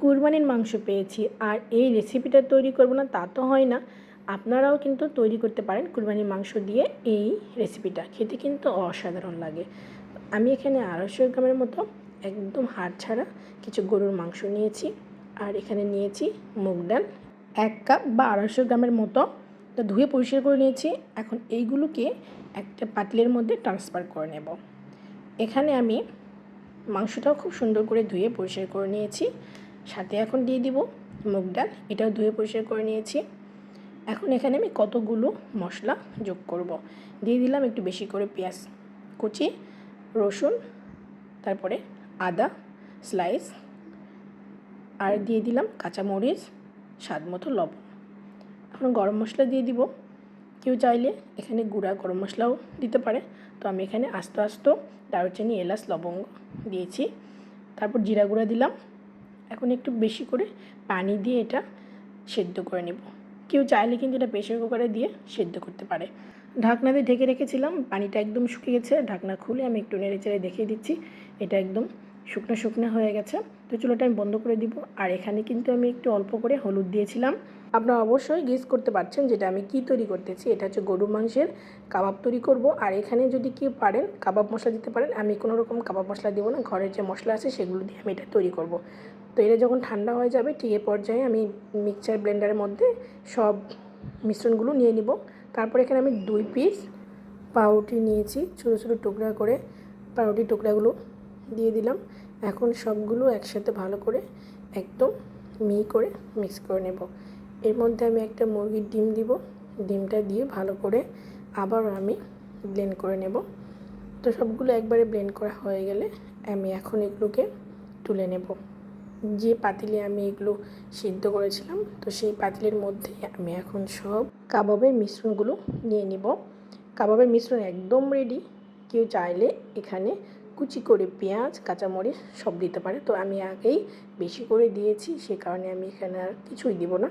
কুরবানির মাংস পেয়েছি আর এই রেসিপিটা তৈরি করব না, তা তো হয় না। আপনারাও কিন্তু তৈরি করতে পারেন কুরবানির মাংস দিয়ে এই রেসিপিটা খেতে কিন্তু অসাধারণ লাগে। আমি এখানে আড়াইশো গ্রামের মতো একদম হাড় ছাড়া কিছু গরুর মাংস নিয়েছি আর এখানে নিয়েছি মুগ ডাল। এক কাপ বা আড়াইশো গ্রামের মতো তো ধুয়ে পরিষ্কার করে নিয়েছি। এখন এইগুলোকে একটা পাতিলের মধ্যে ট্রান্সফার করে নেব। এখানে আমি মাংসটাও খুব সুন্দর করে ধুয়ে পরিষ্কার করে নিয়েছি। সাথে এখন দিয়ে দিব মুগ ডাল। এটাও ধুয়ে পরিষ্কার করে নিয়েছি। এখন এখানে আমি কতগুলো মশলা যোগ করব। দিয়ে দিলাম একটু বেশি করে পেঁয়াজ কুচি, রসুন, তারপরে আদা স্লাইস আর দিয়ে দিলাম কাঁচামরিচ, স্বাদ মতো লবণ। এখন গরম মশলা দিয়ে দিব। কেউ চাইলে এখানে গুঁড়া গরম মশলাও দিতে পারে। তো আমি এখানে আস্তে আস্তে দারুচিনি, এলাচ, লবঙ্গ দিয়েছি। তারপর জিরা গুঁড়া দিলাম। এখন একটু বেশি করে পানি দিয়ে এটা সেদ্ধ করে নেব। কেউ চাইলে কিন্তু এটা প্রেশার কুকারে দিয়ে সেদ্ধ করতে পারে। ঢাকনা দিয়ে ঢেকে রেখেছিলাম, পানিটা একদম শুকিয়ে গেছে, ঢাকনা খুলে আমি একটু নেড়ে চেড়ে দেখিয়ে দিচ্ছি, এটা একদম শুকনো শুকনো হয়ে গেছে। তো চুলোটা আমি বন্ধ করে দিব। আর এখানে কিন্তু আমি একটু অল্প করে হলুদ দিয়েছিলাম। আপনারা অবশ্যই গেস করতে পারছেন যেটা আমি কি তৈরি করতেছি। এটা হচ্ছে গরু মাংসের কাবাব তৈরি করব। আর এখানে যদি কেউ পারেন কাবাব মশলা দিতে পারেন, আমি কোনো রকম কাবাব মশলা দেবো না। ঘরের যে মশলা আছে সেগুলো দিয়ে আমি এটা তৈরি করব। তো এটা যখন ঠান্ডা হয়ে যাবে, ঠিক এ পর্যায়ে আমি মিক্সচার ব্লেন্ডারের মধ্যে সব মিশ্রণগুলো নিয়ে নিব। তারপর এখানে আমি দুই পিস পাউরুটি নিয়েছি, ছোটো ছোটো টুকরা করে পাউরুটি টুকরাগুলো দিয়ে দিলাম। এখন সবগুলো একসাথে ভালো করে একদম মি করে মিক্স করে নেব। এর মধ্যে আমি একটা মুরগির ডিম দিব। ডিমটা দিয়ে ভালো করে আবার আমি ব্লেন্ড করে নেব। তো সবগুলো একবারে ব্লেন্ড করা হয়ে গেলে আমি এখন এগুলোকে তুলে নেব। যে পাতিলে আমি এগুলো সিদ্ধ করেছিলাম, তো সেই পাতিলের মধ্যে আমি এখন সব কাবাবের মিশ্রণগুলো নিয়ে নিব। কাবাবের মিশ্রণ একদম রেডি কেউ চাইলে এখানে কুচি করে পেঁয়াজ, কাঁচামরিচ সব দিতে পারে। তো আমি আগেই বেশি করে দিয়েছি, সে কারণে আমি এখানে আর কিছুই দিব না।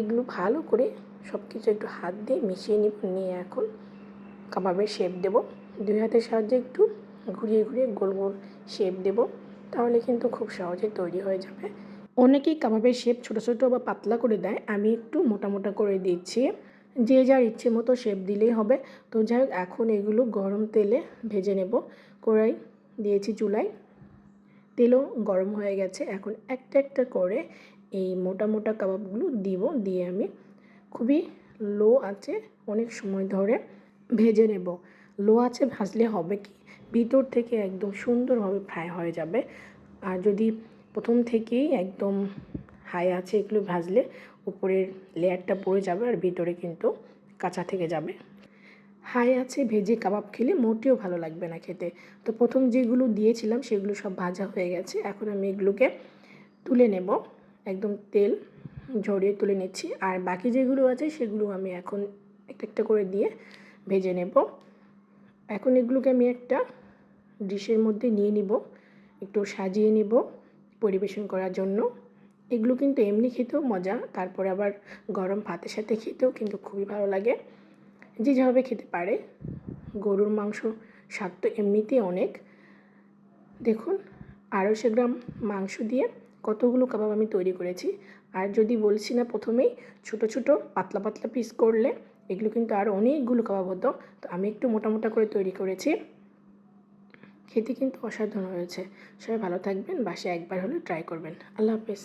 এগুলো ভালো করে সব কিছু একটু হাত দিয়ে মিশিয়ে নিব, নিয়ে এখন কাবাবের শেপ দেব। দুই হাতের সাহায্যে একটু ঘুরিয়ে ঘুরিয়ে গোল গোল শেপ দেব। তাহলে কিন্তু খুব সহজে তৈরি হয়ে যাবে। অনেকেই কাবাবের শেপ ছোটো ছোটো বা পাতলা করে দেয়। আমি একটু মোটা মোটা করে দিচ্ছি। যে যার ইচ্ছে মতো শেপ দিলেই হবে। তো যাই হোক, এখন এগুলো গরম তেলে ভেজে নেব। কড়াই দিয়েছি চুলায়। তেলও গরম হয়ে গেছে। এখন একটা একটা করে এই মোটা মোটা কাবাবগুলো দিব। দিয়ে আমি খুবই লো আছে অনেক সময় ধরে ভেজে নেব। লো আছে ভাজলে হবে কি? ভিতর থেকে একদম সুন্দরভাবে ফ্রাই হয়ে যাবে। আর যদি প্রথম থেকেই একদম হাই আছে এগুলো ভাজলে উপরের লেয়ারটা পড়ে যাবে আর ভিতরে কিন্তু কাঁচা থেকে যাবে। হাই আছে ভেজে কাবাব খেলে মোটেও ভালো লাগবে না খেতে। তো প্রথম যেগুলো দিয়েছিলাম সেগুলো সব ভাজা হয়ে গেছে। এখন আমি এগুলোকে তুলে নেব। একদম তেল ঝরিয়ে তুলে নিচ্ছি। আর বাকি যেগুলো আছে সেগুলো আমি এখন একটা একটা করে দিয়ে ভেজে নেব। এখন এগুলোকে আমি একটা ডিশের মধ্যে নিয়ে নিব, একটু সাজিয়ে নিব পরিবেশন করার জন্য। এগুলো কিন্তু এমনি খেতেও মজা, তারপরে আবার গরম ভাতের সাথে খেতেও কিন্তু খুবই ভালো লাগে। যে যেভাবে খেতে পারে। গরুর মাংস স্বাদ তো এমনিতেই অনেক। দেখুন, আড়াইশো গ্রাম মাংস দিয়ে কতগুলো কাবাব আমি তৈরি করেছি। আর যদি বলছি না প্রথমেই, ছোট ছোট পাতলা পাতলা পিস করলে এগুলো কিন্তু আরও অনেকগুলো কাবাব হতো তো আমি একটু মোটা মোটা করে তৈরি করেছি। খেতে কিন্তু অসাধারণ হয়েছে। সবাই ভালো থাকবেন। বাসে একবার হলে ট্রাই করবেন। আল্লাহ হাফেজ।